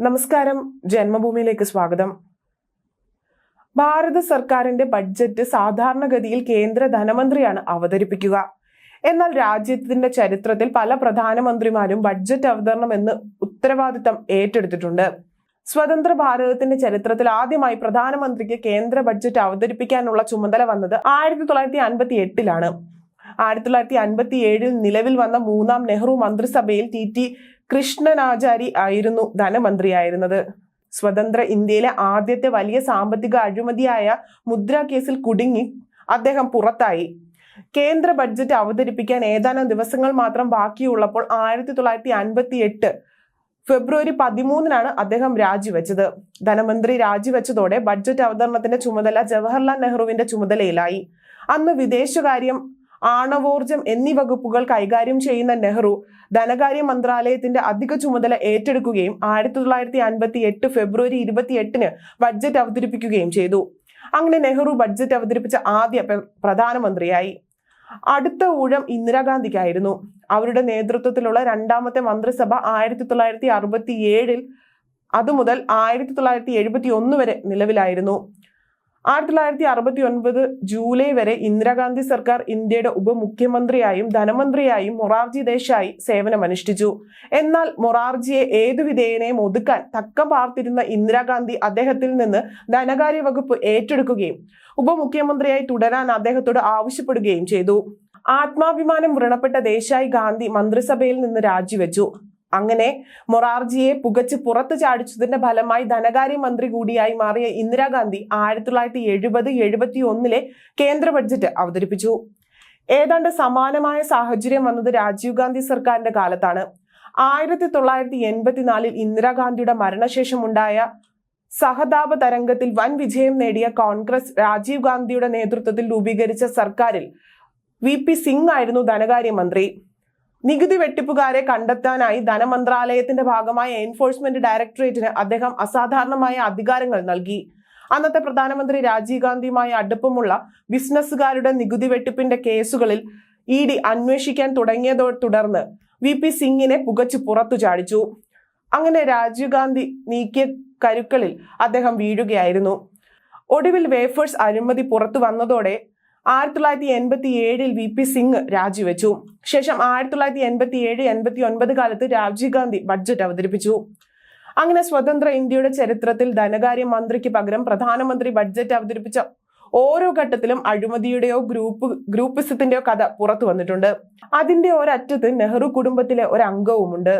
നമസ്കാരം. ജന്മഭൂമിയിലേക്ക് സ്വാഗതം. ഭാരത സർക്കാരിന്റെ ബഡ്ജറ്റ് സാധാരണഗതിയിൽ കേന്ദ്ര ധനമന്ത്രിയാണ് അവതരിപ്പിക്കുക. എന്നാൽ രാജ്യത്തിന്റെ ചരിത്രത്തിൽ പല പ്രധാനമന്ത്രിമാരും ബഡ്ജറ്റ് അവതരണം എന്ന് ഉത്തരവാദിത്തം ഏറ്റെടുത്തിട്ടുണ്ട്. സ്വതന്ത്ര ഭാരതത്തിന്റെ ചരിത്രത്തിൽ ആദ്യമായി പ്രധാനമന്ത്രിക്ക് കേന്ദ്ര ബഡ്ജറ്റ് അവതരിപ്പിക്കാനുള്ള ചുമതല വന്നത് ആയിരത്തി തൊള്ളായിരത്തി അൻപത്തി എട്ടിലാണ് ആയിരത്തി തൊള്ളായിരത്തി അൻപത്തി ഏഴിൽ നിലവിൽ വന്ന മൂന്നാം നെഹ്റു മന്ത്രിസഭയിൽ ടി ടി കൃഷ്ണനാചാരി ആയിരുന്നു ധനമന്ത്രിയായിരുന്നത്. സ്വതന്ത്ര ഇന്ത്യയിലെ ആദ്യത്തെ വലിയ സാമ്പത്തിക അഴിമതിയായ മുദ്ര കേസിൽ കുടുങ്ങി അദ്ദേഹം പുറത്തായി. കേന്ദ്ര ബഡ്ജറ്റ് അവതരിപ്പിക്കാൻ ഏതാനും ദിവസങ്ങൾ മാത്രം ബാക്കിയുള്ളപ്പോൾ ആയിരത്തി തൊള്ളായിരത്തി അൻപത്തി എട്ട് ഫെബ്രുവരി പതിമൂന്നിനാണ് അദ്ദേഹം രാജിവെച്ചത്. ധനമന്ത്രി രാജിവെച്ചതോടെ ബഡ്ജറ്റ് അവതരണത്തിന്റെ ചുമതല ജവഹർലാൽ നെഹ്റുവിന്റെ ചുമതലയിലായി. അന്ന് വിദേശകാര്യം ആണവോർജം എന്നീ വകുപ്പുകൾ കൈകാര്യം ചെയ്യുന്ന നെഹ്റു ധനകാര്യ മന്ത്രാലയത്തിന്റെ അധിക ചുമതല ഏറ്റെടുക്കുകയും ആയിരത്തി തൊള്ളായിരത്തി അൻപത്തി എട്ട് ഫെബ്രുവരി ഇരുപത്തി എട്ടിന് ബഡ്ജറ്റ് അവതരിപ്പിക്കുകയും ചെയ്തു. അങ്ങനെ നെഹ്റു ബഡ്ജറ്റ് അവതരിപ്പിച്ച ആദ്യ പ്രധാനമന്ത്രിയായി. അടുത്ത ഊഴം ഇന്ദിരാഗാന്ധിക്കായിരുന്നു. അവരുടെ നേതൃത്വത്തിലുള്ള രണ്ടാമത്തെ മന്ത്രിസഭ ആയിരത്തി തൊള്ളായിരത്തി അറുപത്തി ഏഴിൽ അതുമുതൽ ആയിരത്തി തൊള്ളായിരത്തി എഴുപത്തി ഒന്ന് വരെ നിലവിലായിരുന്നു. ആയിരത്തി തൊള്ളായിരത്തി അറുപത്തി ഒൻപത് ജൂലൈ വരെ ഇന്ദിരാഗാന്ധി സർക്കാർ ഇന്ത്യയുടെ ഉപമുഖ്യമന്ത്രിയായും ധനമന്ത്രിയായും മൊറാർജി ദേശായി സേവനമനുഷ്ഠിച്ചു. എന്നാൽ മൊറാർജിയെ ഏതു വിധേയനെയും ഒതുക്കാൻ തക്കം പാർത്തിരുന്ന ഇന്ദിരാഗാന്ധി അദ്ദേഹത്തിൽ നിന്ന് ധനകാര്യ വകുപ്പ് ഏറ്റെടുക്കുകയും ഉപമുഖ്യമന്ത്രിയായി തുടരാൻ അദ്ദേഹത്തോട് ആവശ്യപ്പെടുകയും ചെയ്തു. ആത്മാഭിമാനം വ്രണപ്പെട്ട ദേശായി ഗാന്ധി മന്ത്രിസഭയിൽ നിന്ന് രാജിവെച്ചു. അങ്ങനെ മൊറാർജിയെ പുകച്ച് പുറത്തു ചാടിച്ചതിന്റെ ഫലമായി ധനകാര്യമന്ത്രി കൂടിയായി മാറിയ ഇന്ദിരാഗാന്ധി ആയിരത്തി തൊള്ളായിരത്തി എഴുപത് എഴുപത്തി ഒന്നിലെ കേന്ദ്ര ബഡ്ജറ്റ് അവതരിപ്പിച്ചു. ഏതാണ്ട് സമാനമായ സാഹചര്യം വന്നത് രാജീവ് ഗാന്ധി സർക്കാരിന്റെ കാലത്താണ്. ആയിരത്തി തൊള്ളായിരത്തി എൺപത്തിനാലിൽ ഇന്ദിരാഗാന്ധിയുടെ മരണശേഷമുണ്ടായ സഹതാപ തരംഗത്തിൽ വൻ വിജയം നേടിയ കോൺഗ്രസ് രാജീവ് ഗാന്ധിയുടെ നേതൃത്വത്തിൽ രൂപീകരിച്ച സർക്കാരിൽ വി പി സിംഗ് ആയിരുന്നു ധനകാര്യമന്ത്രി. നികുതി വെട്ടിപ്പുകാരെ കണ്ടെത്താനായി ധനമന്ത്രാലയത്തിന്റെ ഭാഗമായ എൻഫോഴ്സ്മെന്റ് ഡയറക്ടറേറ്റിന് അദ്ദേഹം അസാധാരണമായ അധികാരങ്ങൾ നൽകി. അന്നത്തെ പ്രധാനമന്ത്രി രാജീവ് ഗാന്ധിയുമായി അടുപ്പമുള്ള ബിസിനസ്സുകാരുടെ നികുതി വെട്ടിപ്പിന്റെ കേസുകളിൽ ഇ ഡി അന്വേഷിക്കാൻ തുടങ്ങിയതോ തുടർന്ന് വി പി സിംഗിനെ പുകച്ചു പുറത്തു ചാടിച്ചു. അങ്ങനെ രാജീവ് ഗാന്ധി നീക്കിയ കരുക്കളിൽ അദ്ദേഹം വീഴുകയായിരുന്നു. ഒടുവിൽ വേഫേഴ്സ് അഴിമതി പുറത്തു വന്നതോടെ ആയിരത്തി തൊള്ളായിരത്തി എൺപത്തി ഏഴിൽ വി പി സിംഗ് രാജിവെച്ചു. ശേഷം ആയിരത്തി തൊള്ളായിരത്തി എൺപത്തി ഏഴ് എൺപത്തി ഒൻപത് കാലത്ത് രാജീവ് ഗാന്ധി ബഡ്ജറ്റ് അവതരിപ്പിച്ചു. അങ്ങനെ സ്വതന്ത്ര ഇന്ത്യയുടെ ചരിത്രത്തിൽ ധനകാര്യ മന്ത്രിക്ക് പകരം പ്രധാനമന്ത്രി ബഡ്ജറ്റ് അവതരിപ്പിച്ച ഓരോ ഘട്ടത്തിലും അഴിമതിയുടെയോ ഗ്രൂപ്പ് ഗ്രൂപ്പിസത്തിന്റെയോ കഥ പുറത്തു വന്നിട്ടുണ്ട് അതിന്റെ ഒരറ്റത്ത് നെഹ്റു കുടുംബത്തിലെ ഒരു അംഗവുമുണ്ട്.